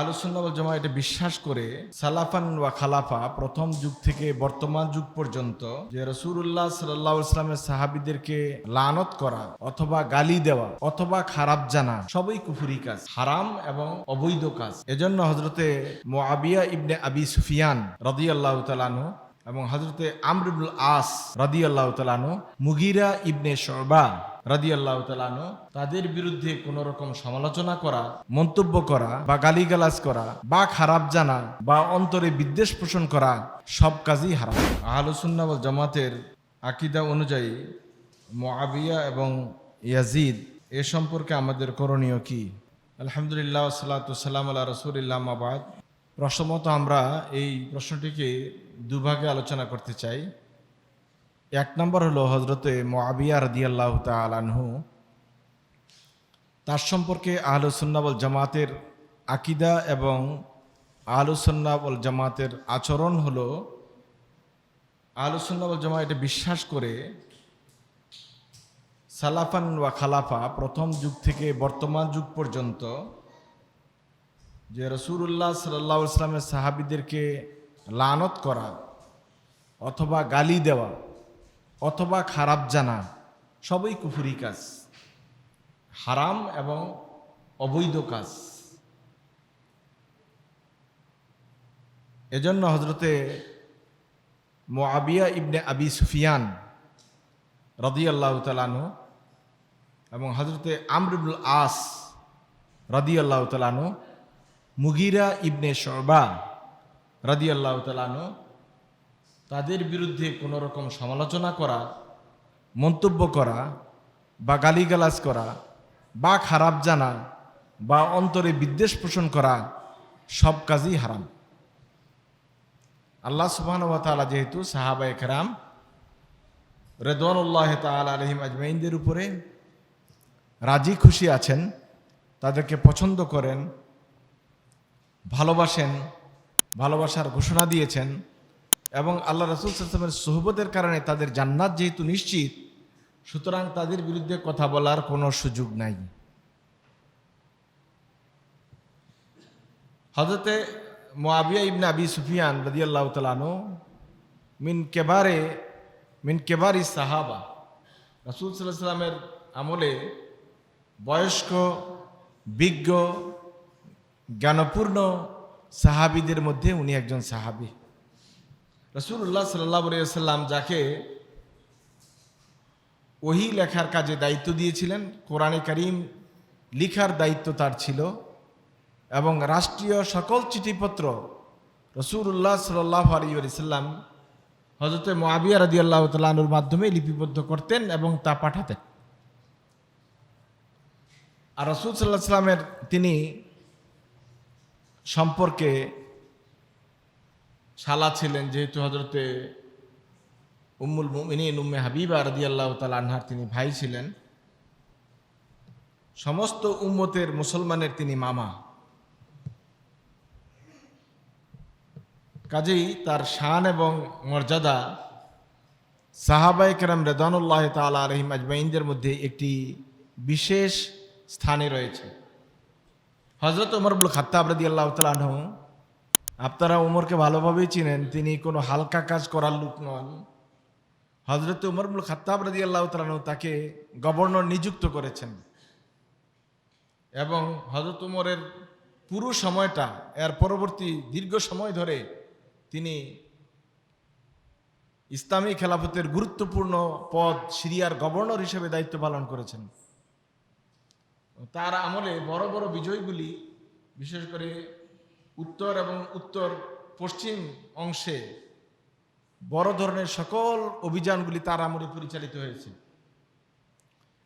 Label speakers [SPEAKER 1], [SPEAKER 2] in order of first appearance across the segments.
[SPEAKER 1] আলোচনা জমা এটা বিশ্বাস করে সালাফান ওয়া খালাফা প্রথম যুগ থেকে বর্তমান যুগ পর্যন্ত যে রসুল্লাহ সাল্লাহ ইসলামের সাহাবিদেরকে লানত করা অথবা গালি দেওয়া অথবা খারাপ জানা সবই কুফুরি কাজ, হারাম এবং অবৈধ কাজ। এজন্য হজরতে মোয়াবিয়া ইবনে আবি সুফিয়ান রদিয়াল্লাহ তালানু এবং হজরতে আমরুল আস রাদি আল্লাহ তালানো মুগিরা ইবনে শরবা রাদি আল্লাহ তালানো তাদের বিরুদ্ধে কোন রকম সমালোচনা করা, মন্তব্য করা, বা গালিগালাজ করা, বা খারাপ জানা, বা অন্তরে বিদ্বেষ পোষণ করা সব কাজই হারাম। আহলুসুন্না ওয়াল জামাতের আকিদা অনুযায়ী মোয়াবিয়া এবং ইয়াজিদ, এ সম্পর্কে আমাদের করণীয় কি? আলহামদুলিল্লাহ সাল্লাম আল্লাহ রসুলিল্লাহ আবাদ প্রথমত আমরা এই প্রশ্নটিকে দুভাগে আলোচনা করতে চাই। এক নম্বর হলো হজরতে মোয়াবিয়া রদিয়াল্লাহ তালানহু তার সম্পর্কে আহলুসুন্নাবল জামাতের আকিদা এবং আহলুসুন্নাবল জামাতের আচরণ হলো আহলুসুন্নাবল জামা এটা বিশ্বাস করে সালাফান ওয়া খালাফা প্রথম যুগ থেকে বর্তমান যুগ পর্যন্ত যে রসুল্লাহ সাল্লাহ ইসলামের সাহাবিদেরকে লানত করা অথবা গালি দেওয়া অথবা খারাপ জানা, সবই কুফুরি কাজ। হারাম এবং অবৈধ কাজ। এজন্য হজরতে মোয়াবিয়া ইবনে আবি সুফিয়ান রদিয়াল্লাহ তালানু এবং হজরতে আমরুল আস রদিয়াল্লাহ তালানু মুগিরা ইবনে শর্বা রাদি আল্লাহ তালানো তাদের বিরুদ্ধে কোনো রকম সমালোচনা করা, মন্তব্য করা, বা গালিগালাজ করা, বা খারাপ জানা, বা অন্তরে বিদ্বেষ পোষণ করা সব কাজই হারাম। আল্লাহ সুবহান ওয়া তাআলা যেহেতু সাহাবা একরাম, রেদওয়ানুল্লাহ তাআলা আলহিম আজমাইনদের উপরে রাজি খুশি আছেন, তাদেরকে পছন্দ করেন, ভালোবাসেন, ভালোবাসার ঘোষণা দিয়েছেন এবং আল্লাহ রসুল সাল্লামের সোহবতের কারণে তাদের জান্নাত যেহেতু নিশ্চিত, সুতরাং তাদের বিরুদ্ধে কথা বলার কোনো সুযোগ নাই। হজরতে মোয়াবিয়া ইবনে আবি সুফিয়ান রদিয়াল্লাহ তালানো মিন কেবারে, মিন কেবারি সাহাবা, রসুল সাল্লাহ সাল্লামের আমলে বয়স্ক, বিজ্ঞ, জ্ঞানপূর্ণ সাহাবিদের মধ্যে উনি একজন সাহাবি। রসুল্লাহ সাল্লাহ সাল্লাম যাকে ওহি লেখার কাজে দায়িত্ব দিয়েছিলেন, কোরআনে করিম লিখার দায়িত্ব তার ছিল এবং রাষ্ট্রীয় সকল চিঠিপত্র রসুল্লাহ সাল্লাহ আলিয়াল্লাম হজরত মোয়াবিয়া রাদি আল্লাহ তালুর মাধ্যমে লিপিবদ্ধ করতেন এবং তা পাঠাতেন। আর রসুল সাল্লাহ সাল্লামের তিনি সম্পর্কে শালা ছিলেন যেহেতু হজরতে উম্মুল মুমিনিন উম্মে হাবিবা রাদি আল্লাহ তাল আনহার তিনি ভাই ছিলেন। সমস্ত উম্মতের মুসলমানের তিনি মামা। কাজেই তার শান এবং মর্যাদা সাহাবাই কেরাম রেদানুল্লাহ তাল আলহিম আজমাইনদের মধ্যে একটি বিশেষ স্থানে রয়েছে। হজরত উমরবুল খাত্তাব রাদি আল্লাহ তালাহ আপনারা উমরকে ভালোভাবেই চিনেন, তিনি কোনো হালকা কাজ করার লোক নন। হজরত উমরবুল খাত্তাব রাদি আল্লাহ তালাহ তাকে গভর্নর নিযুক্ত করেছেন। এবং হজরত উমরের পুরো সময়টা, এর পরবর্তী দীর্ঘ সময় ধরে তিনি ইসলামী খেলাফতের গুরুত্বপূর্ণ পদ সিরিয়ার গভর্নর হিসেবে দায়িত্ব পালন করেছেন। তার আমলে বড় বড় বিজয়গুলি, বিশেষ করে উত্তর এবং উত্তর পশ্চিম অংশে বড় ধরনের সকল অভিযানগুলি তার আমলে পরিচালিত হয়েছে।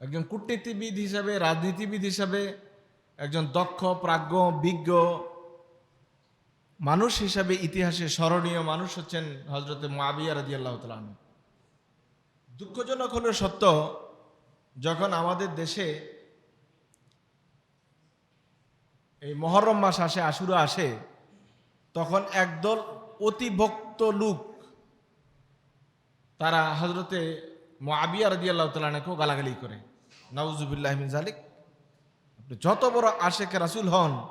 [SPEAKER 1] একজন কূটনীতিবিদ হিসাবে, রাজনীতিবিদ হিসাবে, একজন দক্ষ, প্রাজ্ঞ, বিজ্ঞ মানুষ হিসাবে ইতিহাসে স্মরণীয় মানুষ হচ্ছেন হজরতে মাবিয়া রাজি আল্লাহ দুঃখজনক হলো সত্য, যখন আমাদের দেশে এই মহরম মাস আসে, আশুরা আসে, তখন একদল অতিভক্ত লোক, তারা হজরতে মাবিয়া রাজি আল্লাহ তালানাকেও গালাগালি করে। নওজুবিল্লাহ জালিক আপনি যত বড় আশেখ রাসুল হন,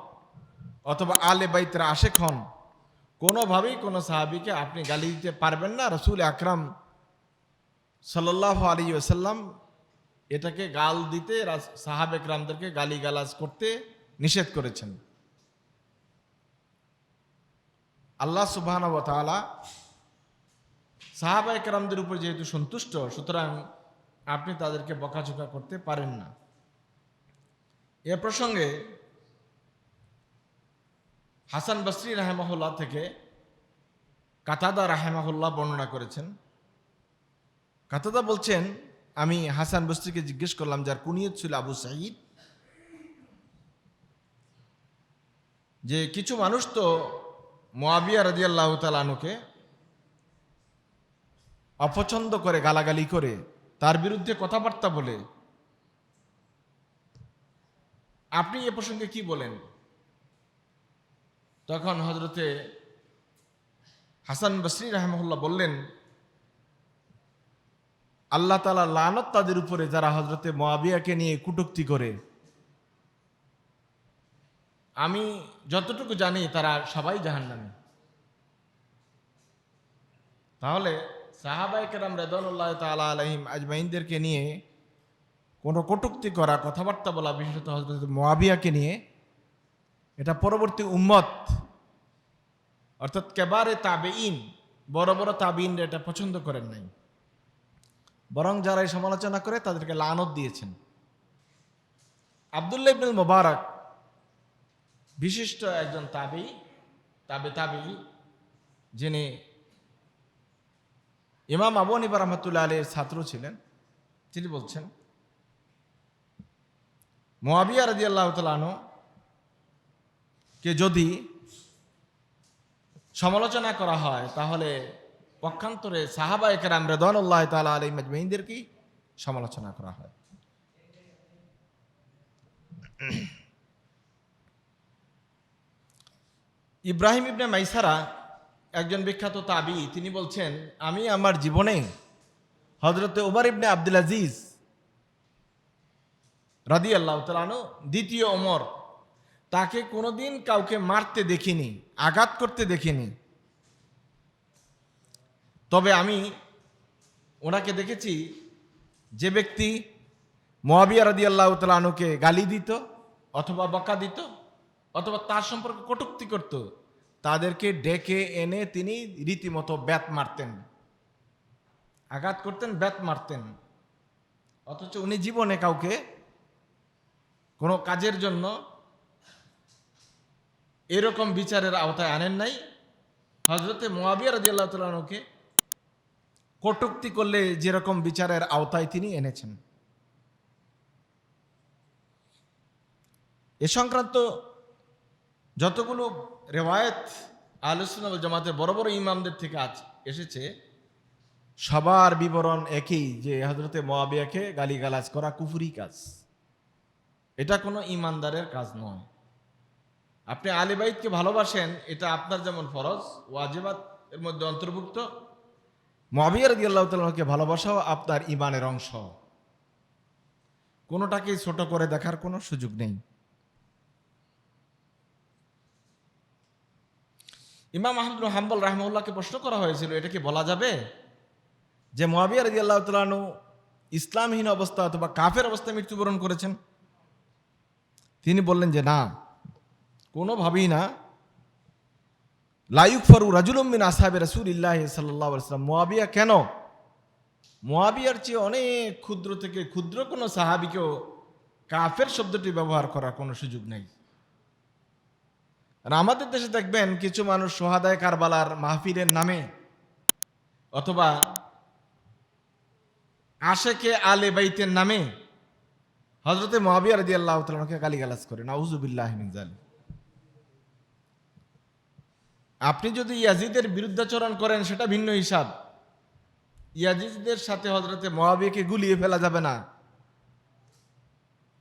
[SPEAKER 1] অথবা আলে বাইতের আশেক হন, কোনোভাবেই কোনো সাহাবিকে আপনি গালি দিতে পারবেন না। রসুল আকরাম সাল্লাহ আলী ওসাল্লাম এটাকে গাল দিতে রাস- সাহাব একরামদেরকে গালি গালাজ করতে নিষেধ করেছেন। আল্লাহ সুবাহ সাহাবা একরামদের উপর যেহেতু সন্তুষ্ট, সুতরাং আপনি তাদেরকে বকাঝোকা করতে পারেন না। এ প্রসঙ্গে হাসান বসরি রাহেমাহুল্লাহ থেকে কাতাদা রাহেমাহুল্লাহ বর্ণনা করেছেন। কাতাদা বলছেন, আমি হাসান বস্তিকে জিজ্ঞেস করলাম, যার কুনিয়ত ছিল আবু সাঈদ যে কিছু মানুষ তো মোয়াবিয়া রাজিয়াল্লাহ তালানুকে অপছন্দ করে, গালাগালি করে, তার বিরুদ্ধে কথাবার্তা বলে। আপনি এ প্রসঙ্গে কি বলেন? তখন হজরতে হাসান বসরি রাহমুল্লাহ বললেন, আল্লাহ তালা লানত তাদের উপরে যারা হজরতে মোয়াবিয়াকে নিয়ে কুটুক্তি করে আমি যতটুকু জানি, তারা সবাই জাহান্নামী। তাহলে সাহাবাই কেরাম রেদনুল্লাহ তালা আলহিম আজমাইনদেরকে নিয়ে কোনো কটুক্তি করা, কথাবার্তা বলা বিশেষত হজরত মোয়াবিয়াকে নিয়ে, এটা পরবর্তী উম্মত, অর্থাৎ কেবারে তাবে ইন বড় বড় তাবিন এটা পছন্দ করেন নাই। বরং যারা এই সমালোচনা করে, তাদেরকে লানত দিয়েছেন। আবদুল্লাহ ইবনুল মোবারক বিশিষ্ট একজন তাবি তাবে তাবি যিনি ইমাম আবু হানিফা রহমতুল্লাহ আলীর ছাত্র ছিলেন, তিনি বলছেন, মোয়াবিয়া রাজি আল্লাহ কে যদি সমালোচনা করা হয়, তাহলে পক্ষান্তরে সাহাবা একরাম রেদানুল্লাহ তালা আলী মজমাইনদেরকেই সমালোচনা করা হয়। ইব্রাহিম ইবনে মাইসারা একজন বিখ্যাত তাবি, তিনি বলছেন, আমি আমার জীবনে হজরতে ওবার ইবনে আব্দুল আজিজ রাদি আল্লাহ তালানো দ্বিতীয় ওমর তাকে কোনোদিন কাউকে মারতে দেখিনি, আঘাত করতে দেখিনি। তবে আমি ওনাকে দেখেছি, যে ব্যক্তি মোয়াবিয়া রাদি আল্লাহ তালানুকে গালি দিত অথবা বকা দিত অথবা তার সম্পর্কে কটুক্তি করত। তাদেরকে ডেকে এনে তিনি রীতিমতো ব্যাত মারতেন। আঘাত করতেন, ব্যাত মারতেন। অথচ উনি জীবনে কাউকে কোনো কাজের জন্য এরকম বিচারের আওতায় আনেন নাই। হজরতে মোয়াবিয়া রাজি আল্লাহ তালকে কটুক্তি করলে যেরকম বিচারের আওতায় তিনি এনেছেন। এ সংক্রান্ত যতগুলো রেওয়ায়ত আলোচনা জামাতের বড় বড় ইমামদের থেকে আজ এসেছে, সবার বিবরণ একই যে হজরতে মোয়াবিয়াকে গালিগালাজ করা কুফুরি কাজ। এটা কোনো ইমানদারের কাজ নয়। আপনি আলিবাইদকে ভালোবাসেন, এটা আপনার যেমন ফরজ, ওয়াজিবাত এর মধ্যে অন্তর্ভুক্ত। মহাবিয়ার দিয়াল্লাহ তালকে ভালোবাসাও আপনার ইমানের অংশ। কোনোটাকেই ছোট করে দেখার কোনো সুযোগ নেই। ইমাম আহমদ হাম্বল রাহমুল্লাহকে প্রশ্ন করা হয়েছিল, এটা কি বলা যাবে? যে মহাবিয়া রাজি আল্লাহ তালু ইসলামহীন অবস্থা অথবা কাফের অবস্থায় মৃত্যুবরণ করেছেন? তিনি বললেন যে না, কোনোভাবেই না। লাইক ফরু রাজুলমিন আসাবে রসুল ইল্লাহ সাল্লাম। মোয়াবিয়া কেন? মোয়াবিয়ার চেয়ে অনেক ক্ষুদ্র থেকে ক্ষুদ্র কোনো সাহাবিকেও কাফের শব্দটি ব্যবহার করার কোনো সুযোগ নেই। আর আমাদের দেশে দেখবেন কিছু মানুষ সোহাদায় কারবালার মাহফিলের নামে অথবা আশেকে আলে বাইতের নামে হজরতে মহাবিয়া রাজি আল্লাহ তালকে গালিগালাজ করে নাউজুবিল্লাহ মিনজালি আপনি যদি ইয়াজিদের বিরুদ্ধাচরণ করেন, সেটা ভিন্ন হিসাব। ইয়াজিদের সাথে হজরতে মহাবিয়াকে গুলিয়ে ফেলা যাবে না।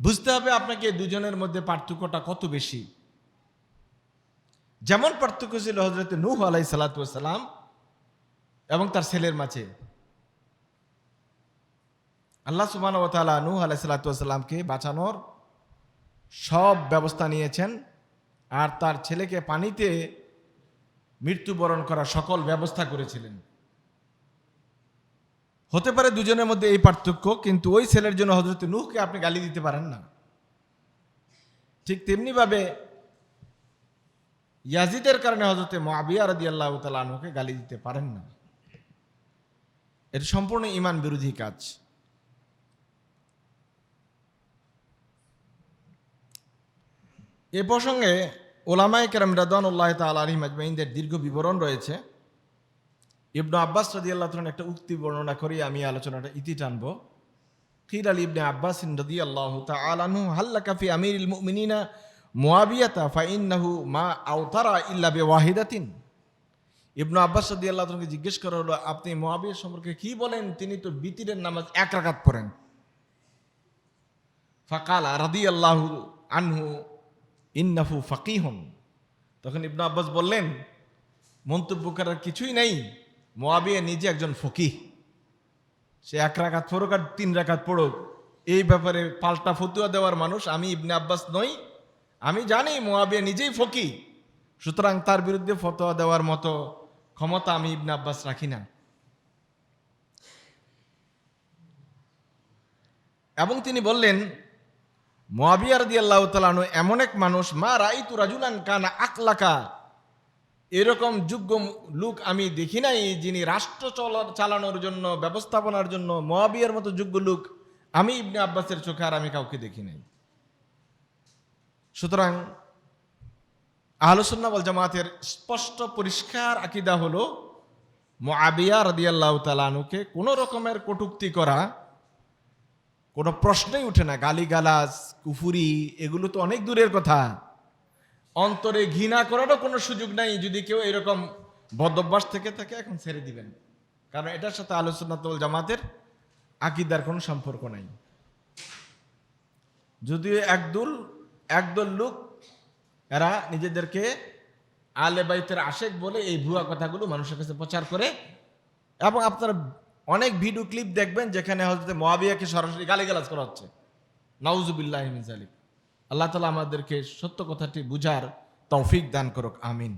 [SPEAKER 1] বুঝতে হবে আপনাকে দুজনের মধ্যে পার্থক্যটা কত বেশি। যেমন পার্থক্য ছিল হজরতে নূহ আলাই সালাতাম এবং তার ছেলের মাঝে। আল্লাহ সুবান ও তালা নূহ আলাই সালাতামকে বাঁচানোর সব ব্যবস্থা নিয়েছেন আর তার ছেলেকে পানিতে মৃত্যুবরণ করার সকল ব্যবস্থা করেছিলেন। হতে পারে দুজনের মধ্যে এই পার্থক্য, কিন্তু ওই ছেলের জন্য হজরত নূহকে আপনি গালি দিতে পারেন না। ঠিক তেমনিভাবে ইয়াজিদের কারণে হজরতে মহাবিয়া রদি আল্লাহ তালকে গালি দিতে পারেন না। এটা সম্পূর্ণ ইমান বিরোধী কাজ। এ প্রসঙ্গে ওলামাই কেরাম রাদানুল্লাহ তাল আলী মাজমাইনদের দীর্ঘ বিবরণ রয়েছে। ইবনু আব্বাস রদি আল্লাহ একটা উক্তি বর্ণনা করি, আমি আলোচনাটা ইতি টানবো। কির আলী ইবনে আব্বাস রদি আল্লাহ তালু হাল্লা কাফি আমির মুমিনিনা মুয়াবিয়াতা ফাইন্নাহু মা আওতারা ইল্লা বে ওয়াহিদাতিন ইবনু আব্বাস রদি আল্লাহ জিজ্ঞেস করা হলো, আপনি মুয়াবিয়া সম্পর্কে কি বলেন? তিনি তো বিতিরের নামাজ এক রাকাত পড়েন। ফাকাল রাদি আল্লাহ আনহু ইন্নাফু ফাকিহন। তখন ইবনু আব্বাস বললেন, মন্তব্য করার কিছুই নেই মোয়াবিয়া নিজে একজন ফকিহ। সে এক রাখাত পড়ুক আর তিন রাখাত পড়ুক। এই ব্যাপারে পাল্টা ফতুয়া দেওয়ার মানুষ আমি, ইবনে আব্বাস নই। আমি জানি মোয়াবিয়া নিজেই ফকি। সুতরাং তার বিরুদ্ধে ফতোয়া দেওয়ার মতো ক্ষমতা আমি ইবনে আব্বাস রাখি না। এবং তিনি বললেন, মোয়াবিয়া রদি আল্লাহ তালানু এমন এক মানুষ, মা রাইতু রাজুলান কানা আকলাকা। এরকম যোগ্য লোক আমি দেখি নাই যিনি রাষ্ট্র চলা- চালানোর জন্য, ব্যবস্থাপনার জন্য মোয়াবিয়ার মতো যোগ্য লোক আমি ইবনে আব্বাসের চোখে আর আমি কাউকে দেখি নাই। সুতরাং আহলুসুন্না বল জামাতের স্পষ্ট পরিষ্কার আকিদা হলো মোয়াবিয়া রদিয়াল্লাহ তালানুকে কোনো রকমের কটুক্তি করা, কোনো প্রশ্নই উঠে না। গালিগালাজ, কুফুরি, এগুলো তো অনেক দূরের কথা। অন্তরে ঘৃণা করারও কোনো সুযোগ নাই, যদি কেউ এরকম বদভ্যাস থেকে থাকে, এখন ছেড়ে দিবেন। কারণ এটার সাথে আলোচনা তোল জামাতের আকিদার কোনো সম্পর্ক নাই। যদিও একদল একদল লোক, এরা নিজেদেরকে আলে বাইতের আশেক বলে এই ভুয়া কথাগুলো মানুষের কাছে প্রচার করে। এবং আপনারা অনেক ভিডিও ক্লিপ দেখবেন যেখানে হয়তো মহাবিয়াকে সরাসরি গালিগালাজ করা হচ্ছে। নাউজুবিল্লাহ আল্লাহ তালা আমাদেরকে সত্য কথাটি বুঝার তৌফিক দান করুক, আমিন।